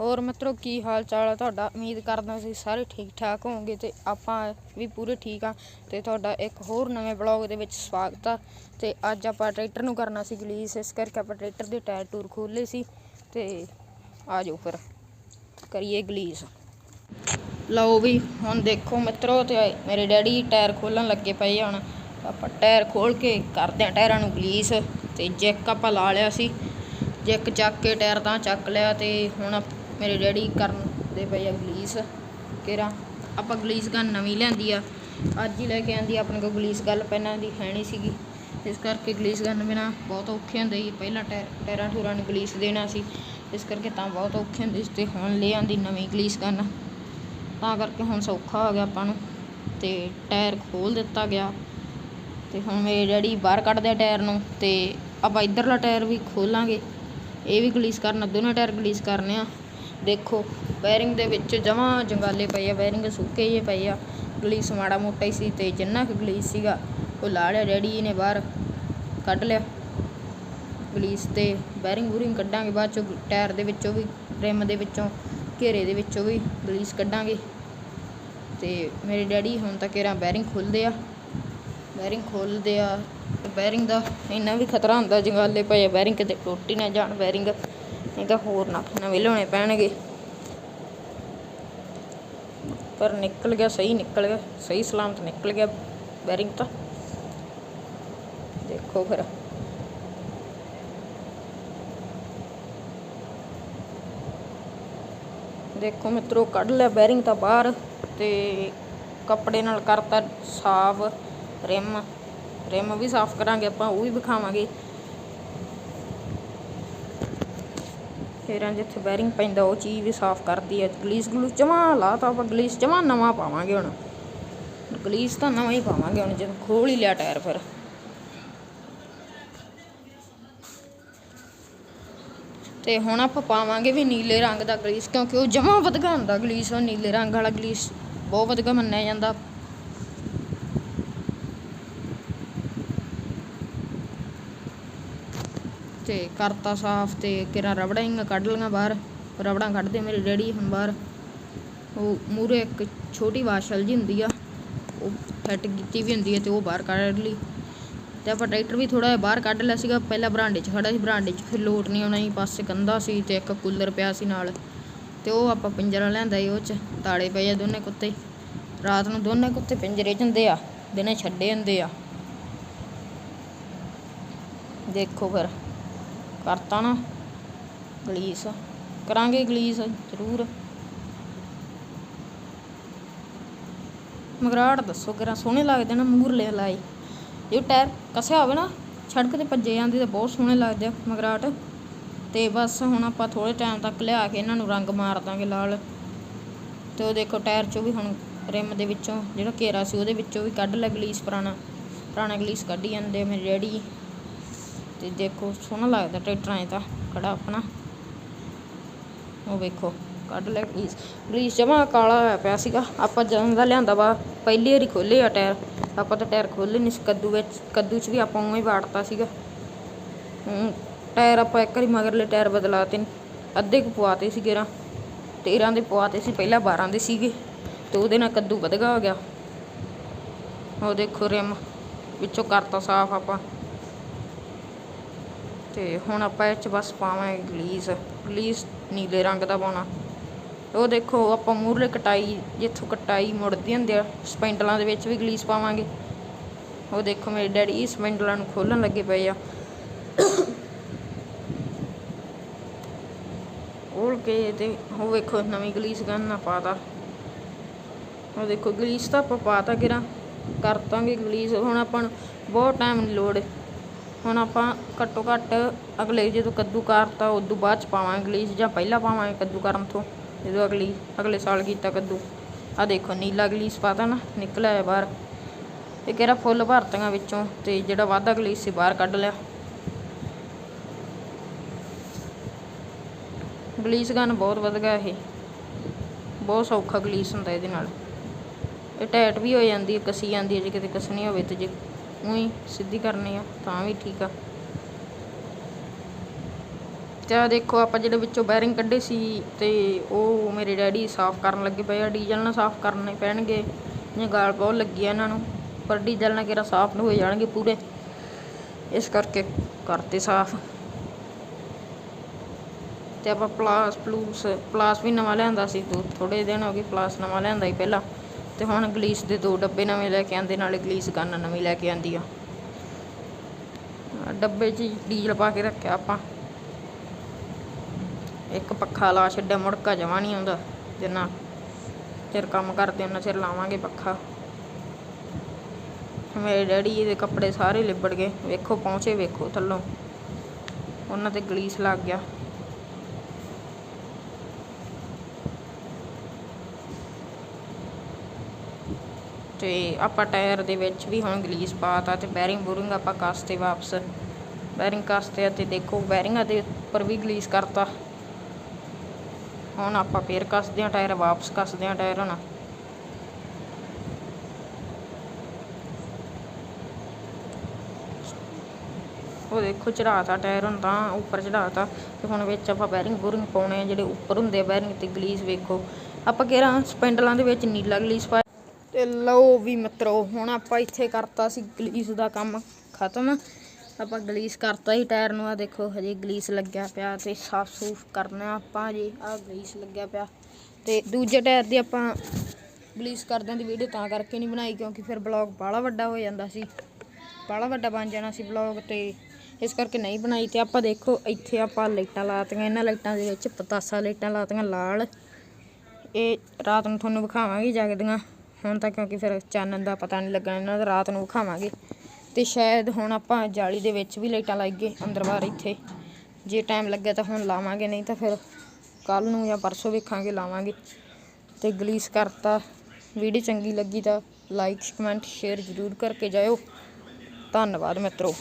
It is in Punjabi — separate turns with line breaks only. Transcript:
ਹੋਰ ਮਿੱਤਰੋ, ਕੀ ਹਾਲ ਚਾਲ ਆ ਤੁਹਾਡਾ? ਉਮੀਦ ਕਰਦਾ ਸੀ ਸਾਰੇ ਠੀਕ ਠਾਕ ਹੋਵੋਗੇ ਤੇ ਆਪਾਂ ਵੀ ਪੂਰੇ ਠੀਕ ਆ। ਤੇ ਤੁਹਾਡਾ ਇੱਕ ਹੋਰ ਨਵੇਂ ਬਲੌਗ ਦੇ ਵਿੱਚ ਸਵਾਗਤ ਆ। ਤੇ ਅੱਜ ਆਪਾਂ ਟਰੈਕਟਰ ਨੂੰ ਕਰਨਾ ਸੀ ਗਲੀਸ, ਇਸ ਕਰਕੇ ਆਪਾਂ ਟਰੈਕਟਰ ਦੇ ਟਾਇਰ ਟੂਰ ਖੋਲੇ ਸੀ। ਤੇ ਆ ਜਾਓ ਫਿਰ ਕਰੀਏ ਗਲੀਸ। ਲਓ ਵੀ, ਹੁਣ ਦੇਖੋ ਮਿੱਤਰੋ, ਤੇ ਮੇਰੇ ਡੈਡੀ ਟਾਇਰ ਖੋਲਣ ਲੱਗੇ ਪਏ ਆ ਹੁਣ। ਆਪਾਂ ਟਾਇਰ ਖੋਲ ਕੇ ਕਰਦੇ ਆ ਟਾਇਰਾਂ ਨੂੰ ਗਲੀਸ। ਤੇ ਜੈਕ ਆਪਾਂ ਲਾ ਲਿਆ ਸੀ। ਜੈਕ ਚੱਕ ਕੇ ਟਾਇਰ ਤਾਂ ਚੱਕ ਲਿਆ ਤੇ ਹੁਣ ਮੇਰੇ ਡੈਡੀ ਕਰਨ ਦੇ ਪਏ ਆ ਗਲੀਸ। ਕਿਹੜਾ ਆਪਾਂ ਗਲੀਸ ਗਨ ਨਵੀਂ ਲਿਆਂਦੀ ਆ। ਅੱਜ ਹੀ ਲੈ ਕੇ ਆਂਦੀ ਆਪਣੇ ਕੋਲ ਗਲੀਸ, ਗੱਲ ਪਹਿਲਾਂ ਦੀ ਹੈ ਨਹੀਂ ਸੀਗੀ। ਇਸ ਕਰਕੇ ਗਲੀਸ ਗਨ ਬਿਨਾ ਬਹੁਤ ਔਖੇ ਹੁੰਦੇ ਸੀ। ਪਹਿਲਾਂ ਟਾਇਰ ਟਾਇਰਾਂ ਠੂਰਾਂ ਨੂੰ ਗਲੀਸ ਦੇਣਾ ਸੀ। ਇਸ ਕਰਕੇ ਤਾਂ ਬਹੁਤ ਔਖੇ ਹੁੰਦੇ ਸੀ ਤੇ ਹੁਣ ਲੈ ਆਂਦੀ ਨਵੀਂ ਗਲੀਸ ਗਨ ਤਾਂ ਕਰਕੇ ਹੁਣ ਸੌਖਾ ਹੋ ਗਿਆ ਆਪਾਂ ਨੂੰ। ਤੇ ਟਾਇਰ ਖੋਲ ਦਿੱਤਾ ਗਿਆ। ਤੇ ਹੁਣ ਮੇਰੇ ਡੈਡੀ ਬਾਹਰ ਕੱਢਦੇ ਆ ਟਾਇਰ ਨੂੰ ਤੇ ਆਪਾਂ ਇਧਰਲਾ ਟਾਇਰ ਵੀ ਖੋਲਾਂਗੇ। ਇਹ ਵੀ ਗਲੀਸ ਕਰਨ ਦੋਨੋਂ ਟਾਇਰ ਗਲੀਸ ਕਰਨੇ ਆ। ਦੇਖੋ ਬੈਰਿੰਗ ਦੇ ਵਿੱਚ ਜਮਾਂ ਜੰਗਾਲੇ ਪਏ ਆ ਬੈਰਿੰਗ ਸੁੱਕੇ ਜਿਹੇ ਪਏ ਆ। ਗਲੀਸ ਮਾੜਾ ਮੋਟਾ ਹੀ ਸੀ ਤੇ ਜਿੰਨਾ ਕੁ ਗਲੀਸ ਸੀਗਾ, ਉਹ ਲਾ ਲਿਆ ਡੈਡੀ ਨੇ ਬਾਹਰ, ਕੱਢ ਲਿਆ। ਗਲੀਸ ਤੇ ਬੈਰਿੰਗ ਬੂਰਿੰਗ ਕੱਢਾਂਗੇ, ਬਾਅਦ ਚੋਂ ਟਾਇਰ ਦੇ ਵਿੱਚੋਂ ਵੀ ਰਿਮ ਦੇ ਵਿੱਚੋਂ, ਘੇਰੇ ਦੇ ਵਿੱਚੋਂ ਵੀ ਗਲੀਸ ਕੱਢਾਂਗੇ। ਤੇ ਮੇਰੇ ਡੈਡੀ ਹੁਣ ਤੱਕ ਇਹਰਾ ਬੈਰਿੰਗ ਖੋਲਦੇ ਆ। ਬੈਰਿੰਗ ਖੋਲਦੇ ਆ, ਤੇ ਬੈਰਿੰਗ ਦਾ ਇੰਨਾ ਵੀ ਖਤਰਾ ਹੁੰਦਾ, ਜੰਗਾਲੇ ਪਏ ਬੈਰਿੰਗ ਕਿਤੇ ਟੁੱਟ ਹੀ ਨਾ ਜਾਣ ਬੈਰਿੰਗ ਨਹੀਂ ਤਾਂ ਹੋਰ ਨਾ ਨਵੇਂ ਲਿਆਉਣੇ ਪੈਣਗੇ। ਪਰ ਨਿਕਲ ਗਿਆ, ਸਹੀ ਨਿਕਲ ਗਿਆ, ਸਹੀ ਸਲਾਮਤ ਨਿਕਲ ਗਿਆ ਬੈਰਿੰਗ ਤਾਂ। ਦੇਖੋ ਫਿਰ। ਦੇਖੋ ਮਿੱਤਰੋ, ਕੱਢ ਲਿਆ ਬੈਰਿੰਗ ਤਾਂ ਬਾਹਰ ਤੇ ਕੱਪੜੇ ਨਾਲ ਕਰਤਾ ਸਾਫ਼, ਰਿਮ। ਰਿਮ ਵੀ ਸਾਫ਼ ਕਰਾਂਗੇ, ਆਪਾਂ ਉਹ ਵੀ ਵਿਖਾਵਾਂਗੇ। ਫੇਰਾਂ ਜਿੱਥੇ ਬੈਰਿੰਗ ਪੈਂਦਾ, ਉਹ ਚੀਜ਼ ਵੀ ਸਾਫ਼ ਕਰਦੀ ਹੈ ਗਲੀਸ ਗਲੂਸ ਜਮਾ ਲਾਤਾ ਆਪਾਂ, ਗਲੀਸ ਜਮਾ ਨਵਾਂ ਪਾਵਾਂਗੇ ਹੁਣ। ਗਲੀਸ ਤਾਂ ਨਵਾਂ ਹੀ ਪਾਵਾਂਗੇ ਹੁਣ, ਜਦ ਖੋਲ ਹੀ ਲਿਆ ਟਾਇਰ ਫਿਰ। ਤੇ ਹੁਣ ਆਪਾਂ ਪਾਵਾਂਗੇ ਵੀ ਨੀਲੇ ਰੰਗ ਦਾ ਗਲੀਸ, ਕਿਉਂਕਿ ਉਹ ਜਮਾ ਵਧਗਾ ਹੁੰਦਾ ਗਲੀਸ, ਉਹ ਨੀਲੇ ਰੰਗ ਵਾਲਾ ਗਲੀਸ। ਬਹੁਤ ਵਧਗਾ ਮੰਨਿਆ ਜਾਂਦਾ। ਤੇ ਕਰਤਾ ਸਾਫ਼ ਤੇ ਕਿਰਾ ਰਬੜਾਂ ਹੀ ਕੱਢ ਲਈਆਂ ਬਾਹਰ। ਰਬੜਾਂ ਕੱਢਦੇ ਮੇਰੇ ਡੈਡੀ ਹੁਣ ਬਾਹਰ। ਉਹ ਮੂਰੇ ਇੱਕ ਛੋਟੀ ਵਾਸ਼ਲ ਜੀ ਹੁੰਦੀ ਆ, ਉਹ ਫਿੱਟ ਕੀਤੀ ਵੀ ਹੁੰਦੀ ਹੈ ਤੇ ਉਹ ਬਾਹਰ ਕੱਢ ਲਈ। ਤੇ ਆਪਾਂ ਟਰੈਕਟਰ ਵੀ ਥੋੜਾ ਜਿਹਾ ਬਾਹਰ ਕੱਢ ਲਿਆ ਸੀਗਾ, ਪਹਿਲਾਂ ਬਰਾਂਡੇ 'ਚ ਖੜਾ ਸੀ, ਬਰਾਂਡੇ 'ਚ ਫਿਰ ਲੋਟ ਨਹੀਂ ਆਉਣਾ ਸੀ, ਪਾਸੇ ਕੰਧਾ ਸੀ ਤੇ ਇੱਕ ਕੂਲਰ ਪਿਆ ਸੀ ਨਾਲ। ਤੇ ਉਹ ਆਪਾਂ ਪਿੰਜਰਾ ਲਿਆਂਦਾ ਸੀ ਉਹ 'ਚ ਤਾੜੇ ਪਏ ਆ ਦੋਨੇ ਕੁੱਤੇ। ਰਾਤ ਨੂੰ ਦੋਨੇ ਕੁੱਤੇ ਪਿੰਜਰੇ 'ਚ ਹੁੰਦੇ ਆ, ਦਿਨੇ ਛੱਡੇ ਹੁੰਦੇ ਆ। ਦੇਖੋ ਫਿਰ। ਕਰਤਾ ਨਾ। ਗਲੀਸ। ਕਰਾਂਗੇ ਗਲੀਸ, ਜ਼ਰੂਰ। ਮਗਰਾੜ ਦੱਸੋ ਕਿਰਾ ਸੋਹਣੇ ਲੱਗਦੇ ਨਾ ਮੂਰਲੇ ਲਾਈ ਜੇ ਟਾਇਰ ਕਸਿਆ ਹੋਵੇ ਨਾ, ਸੜਕ ਤੇ ਭੱਜੇ ਜਾਂਦੇ ਤਾਂ ਬਹੁਤ ਸੋਹਣੇ ਲੱਗਦੇ ਆ ਮਗਰਾਟ ਤੇ। ਬਸ ਹੁਣ ਆਪਾਂ ਥੋੜੇ ਟਾਈਮ ਤੱਕ ਲਿਆ ਕੇ ਇਹਨਾਂ ਨੂੰ ਰੰਗ ਮਾਰ ਦਾਂਗੇ ਲਾਲ। ਤੇ ਉਹ ਦੇਖੋ ਟਾਇਰ ਚੋਂ ਵੀ ਹੁਣ ਰਿਮ ਦੇ ਵਿੱਚੋਂ, ਜਿਹੜਾ ਘੇਰਾ ਸੀ ਉਹਦੇ ਵਿੱਚੋਂ ਵੀ ਕੱਢ ਲਿਆ ਗਲੀਸ ਪੁਰਾਣਾ। ਪੁਰਾਣਾ ਗਲੀਸ ਕੱਢੀ ਜਾਂਦੇ ਆ, ਮੇਰੇ ਡੈਡੀ। ਤੇ ਦੇਖੋ, ਸੋਹਣਾ ਲੱਗਦਾ ਟਰੈਕਟਰਾਂ 'ਚ ਤਾਂ, ਖੜਾ ਆਪਣਾ। ਉਹ ਵੇਖੋ, ਕੱਢ ਲਿਆ ਗਲੀਸ ਗਲੀਸ ਜਮਾ ਕਾਲਾ ਹੋਇਆ ਪਿਆ ਸੀਗਾ। ਆਪਾਂ ਜਦੋਂ ਦਾ ਲਿਆਂਦਾ ਵਾ, ਪਹਿਲੀ ਵਾਰੀ ਖੋਲੇ ਆ ਟਾਇਰ। ਆਪਾਂ ਤਾਂ ਟਾਇਰ ਖੋਲੇ ਨਹੀਂ ਸੀ, ਕੱਦੂ ਵਿੱਚ, ਕੱਦੂ 'ਚ ਵੀ ਆਪਾਂ ਉਵੇਂ ਹੀ ਵਾੜਤਾ ਸੀਗਾ। ਹੂੰ ਟਾਇਰ ਆਪਾਂ ਇੱਕ ਵਾਰੀ ਮਗਰਲੇ ਟਾਇਰ ਬਦਲਾਤੇ ਅੱਧੇ ਕੁ ਪਵਾਤੇ ਸੀ ਗੇਰਾਂ। 13 ਦੇ ਪਵਾਤੇ ਸੀ, ਪਹਿਲਾਂ 12 ਦੇ ਸੀਗੇ। ਤੇ ਉਹਦੇ ਨਾਲ ਕੱਦੂ ਵਧਗਾ ਹੋ ਗਿਆ। ਉਹ ਦੇਖੋ ਰਿਮ, ਵਿੱਚੋਂ ਕਰਤਾ ਸਾਫ਼ ਆਪਾਂ। ਤੇ ਹੁਣ ਆਪਾਂ ਇਹ 'ਚ ਬਸ ਪਾਵਾਂਗੇ ਗਲੀਸ ਗਲੀਸ ਨੀਲੇ ਰੰਗ ਦਾ ਪਾਉਣਾ। ਉਹ ਦੇਖੋ, ਆਪਾਂ ਮੂਰਲੇ ਕਟਾਈ, ਜਿੱਥੋਂ ਕਟਾਈ ਮੁੜਦੀ ਹੁੰਦੀ ਆ, ਸਪੈਂਡਲਾਂ ਦੇ ਵਿੱਚ ਵੀ ਗਲੀਸ ਪਾਵਾਂਗੇ। ਉਹ ਦੇਖੋ, ਮੇਰੇ ਡੈਡੀ ਸਪੈਂਡਲਾਂ ਨੂੰ ਖੋਲਣ ਲੱਗੇ ਪਏ ਆ। ਖੋਲ ਕੇ ਤੇ ਉਹ ਵੇਖੋ, ਨਵੀਂ ਗਲੀਸ ਗਨ ਨਾ ਪਾਤਾ। ਉਹ ਦੇਖੋ ਗਲੀਸ ਤਾਂ ਆਪਾਂ ਪਾਤਾ ਕਿਰਾ ਕਰਤਾਂਗੇ ਗਲੀਸ ਹੁਣ ਆਪਾਂ ਨੂੰ ਬਹੁਤ ਟਾਈਮ ਦੀ ਲੋੜ ਹੁਣ ਆਪਾਂ ਘੱਟੋ ਘੱਟ ਅਗਲੇ ਜਦੋਂ ਕੱਦੂ ਕਰਤਾ ਉਦੋਂ ਬਾਅਦ ਚ ਪਾਵਾਂਗੇ ਗਲੀਸ ਜਾਂ ਪਹਿਲਾਂ ਪਾਵਾਂਗੇ ਕੱਦੂ ਕਰਨ ਤੋਂ, ਜਦੋਂ ਅਗਲੀ, ਅਗਲੇ ਸਾਲ ਕੀਤਾ ਕੱਦੂ। ਆ ਦੇਖੋ ਨੀਲਾ ਗਲੀਸ ਪਾਤਾ ਨਾ ਨਿਕਲਿਆ ਹੈ ਬਾਹਰ। ਇਹ ਕਿਹੜਾ ਫੁੱਲ ਭਰਤੀਆਂ ਵਿੱਚੋਂ ਤੇ ਜਿਹੜਾ ਵਾਧਾ ਗਲੀਸ ਸੀ ਬਾਹਰ ਕੱਢ ਲਿਆ। ਗਲੀਸ ਗਨ ਬਹੁਤ ਵਧ ਗਿਆ ਇਹ। ਬਹੁਤ ਸੌਖਾ ਗਲੀਸ ਹੁੰਦਾ ਇਹਦੇ ਨਾਲ। ਇਹ ਟੈਟ ਵੀ ਹੋ ਜਾਂਦੀ ਹੈ, ਕਸੀ ਜਾਂਦੀ ਹੈ, ਜੇ ਕਿਤੇ ਕਸਣੀ ਹੋਵੇ ਤੇ ਜੇ ਉਹੀ ਸਿੱਧੀ ਕਰਨੀ ਆ, ਤਾਂ ਵੀ ਠੀਕ ਆ। ਤੇ ਦੇਖੋ, ਆਪਾਂ ਜਿਹੜੇ ਵਿੱਚੋਂ ਬੈਰਿੰਗ ਕੱਢੇ ਸੀ ਤੇ ਉਹ ਮੇਰੇ ਡੈਡੀ ਸਾਫ਼ ਕਰਨ ਲੱਗੇ ਪਏ ਆ, ਡੀਜ਼ਲ ਨਾਲ ਸਾਫ਼ ਕਰਨੇ ਪੈਣਗੇ ਇਹ ਗਾਲ ਬਹੁਤ ਲੱਗੀ ਆ ਇਹਨਾਂ ਨੂੰ, ਪਰ ਡੀਜ਼ਲ ਨਾਲ ਕਿਹੜਾ ਸਾਫ਼ ਹੋ ਜਾਣਗੇ ਪੂਰੇ। ਇਸ ਕਰਕੇ ਕਰਤੇ ਸਾਫ਼। ਤੇ ਆਪਾਂ ਪਲਾਸ ਪਲੂਸ ਪਲਾਸ ਵੀ ਨਵਾਂ ਲਿਆਂਦਾ ਸੀ, ਦੋ ਥੋੜੇ ਦਿਨ ਹੋ ਗਏ, ਪਲਾਸ ਨਵਾਂ ਲਿਆਂਦਾ ਸੀ ਪਹਿਲਾਂ। ਤੇ ਹੁਣ ਗਲੀਸ ਦੇ ਦੋ ਡੱਬੇ ਨਵੇਂ ਲੈ ਕੇ ਆਂਦੇ ਨਾਲੇ ਗਲੀਸ ਗਨ ਨਵੀਂ ਲੈ ਕੇ ਆਂਦੀ ਆ। ਡੱਬੇ 'ਚ ਹੀ ਡੀਜ਼ਲ ਪਾ ਕੇ ਰੱਖਿਆ ਆਪਾਂ। ਇੱਕ ਪੱਖਾ ਲਾ ਛੱਡਿਆ, ਮੁੜਕਾ ਜਮਾ ਨਹੀਂ ਆਉਂਦਾ। ਜਿੰਨਾ ਚਿਰ ਕੰਮ ਕਰਦੇ ਉਹਨਾਂ ਚਿਰ ਲਾਵਾਂਗੇ ਪੱਖਾ। ਮੇਰੇ ਡੈਡੀ ਦੇ ਕੱਪੜੇ ਸਾਰੇ ਲਿਬੜ ਗਏ। ਵੇਖੋ, ਪਹੁੰਚੇ ਵੇਖੋ ਥੱਲੋਂ। ਉਹਨਾਂ ਤੇ ਗਲੀਸ ਲੱਗ ਗਿਆ। ਤੇ ਆਪਾਂ ਟਾਇਰ ਦੇ ਵਿੱਚ ਵੀ ਹੁਣ ਗਲੀਸ ਪਾਤਾ ਤੇ ਬੈਰਿੰਗ ਬੂਰਿੰਗ ਆਪਾਂ ਕੱਸਤੇ ਵਾਪਸ। ਬੈਰਿੰਗ ਕੱਸਤੇ ਆ ਤੇ ਦੇਖੋ, ਬੈਰਿੰਗਾਂ ਦੇ ਉੱਪਰ ਵੀ ਗਲੀਸ ਕਰਤਾ। ਹੁਣ ਆਪਾਂ ਫੇਰ ਕੱਸਦੇ ਆ ਟਾਇਰ, ਵਾਪਸ ਕੱਸਦੇ ਆ ਟਾਇਰ ਹੁਣ। ਉਹ ਦੇਖੋ ਚੜਾਤਾ ਟਾਇਰ ਹੁਣ ਤਾਂ, ਉੱਪਰ ਚੜਾਤਾ ਤੇ ਹੁਣ ਵਿੱਚ ਆਪਾਂ ਬੈਰਿੰਗ ਬੂਰਿੰਗ ਪਾਉਣੇ ਆ ਜਿਹੜੇ ਉੱਪਰ ਹੁੰਦੇ ਆ ਬੈਰਿੰਗ ਤੇ ਗਲੀਸ ਵੇਖੋ। ਆਪਾਂ ਕਿਹੜਾ, ਸਪੈਂਡਲਾਂ ਦੇ ਵਿੱਚ ਨੀਲਾ ਗਲੀਸ ਪਾ ਤੇ ਲਓ ਵੀ ਮਿੱਤਰੋ, ਹੁਣ ਆਪਾਂ ਇੱਥੇ ਕਰਤਾ ਸੀ ਗਲੀਸ ਦਾ ਕੰਮ, ਖਤਮ। ਆਪਾਂ ਗਲੀਸ ਕਰਤਾ ਸੀ ਟਾਇਰ ਨੂੰ ਆ ਦੇਖੋ, ਹਜੇ ਗਲੀਸ ਲੱਗਿਆ ਪਿਆ ਤੇ ਸਾਫ਼ ਸੂਫ ਕਰਨਾ ਆਪਾਂ ਜੀ ਆ ਗਲੀਸ ਲੱਗਿਆ ਪਿਆ। ਤੇ ਦੂਜੇ ਟਾਇਰ ਦੀ ਆਪਾਂ ਗਲੀਸ ਕਰਦਿਆਂ ਦੀ ਵੀਡੀਓ ਤਾਂ ਕਰਕੇ ਨਹੀਂ ਬਣਾਈ, ਕਿਉਂਕਿ ਫਿਰ ਬਲੌਗ ਬਾਹਲਾ ਵੱਡਾ ਹੋ ਜਾਂਦਾ ਸੀ। ਬਾਹਲਾ ਵੱਡਾ ਬਣ ਜਾਣਾ ਸੀ ਬਲੌਗ ਤੇ, ਇਸ ਕਰਕੇ ਨਹੀਂ ਬਣਾਈ। ਤੇ ਆਪਾਂ ਦੇਖੋ, ਇੱਥੇ ਆਪਾਂ ਲਾਈਟਾਂ ਲਾਤੀਆਂ, ਇਹਨਾਂ ਲਾਈਟਾਂ ਦੇ ਵਿੱਚ ਪਤਾਸਾ ਲਾਈਟਾਂ ਲਾਤੀਆਂ ਲਾਲ। ਇਹ ਰਾਤ ਨੂੰ ਤੁਹਾਨੂੰ ਵਿਖਾਵਾਂਗੇ ਜਗਦੀਆਂ। ਹੁਣ ਤਾਂ ਕਿਉਂਕਿ ਫਿਰ ਚਾਨਣ ਦਾ ਪਤਾ ਨਹੀਂ ਲੱਗਣਾ, ਇਹਨਾਂ ਦਾ ਰਾਤ ਨੂੰ ਵਿਖਾਵਾਂਗੇ। ਤੇ ਸ਼ਾਇਦ ਹੁਣ ਆਪਾਂ ਜਾਲੀ ਦੇ ਵਿੱਚ ਵੀ ਲਾਈਟਾਂ ਲਾਈਏ ਅੰਦਰ ਬਾਹਰ ਇੱਥੇ। ਜੇ ਟਾਈਮ ਲੱਗਿਆ ਤਾਂ ਹੁਣ ਲਾਵਾਂਗੇ, ਨਹੀਂ ਤਾਂ ਫਿਰ ਕੱਲ ਨੂੰ ਜਾਂ ਪਰਸੋਂ ਵੇਖਾਂਗੇ, ਲਾਵਾਂਗੇ। ਤੇ ਗਲੀਸ ਕਰਤਾ, ਵੀਡੀਓ ਚੰਗੀ ਲੱਗੀ ਤਾਂ ਲਾਈਕ, ਕਮੈਂਟ, ਸ਼ੇਅਰ ਜ਼ਰੂਰ ਕਰਕੇ ਜਾਇਓ। ਧੰਨਵਾਦ ਮਿੱਤਰੋ।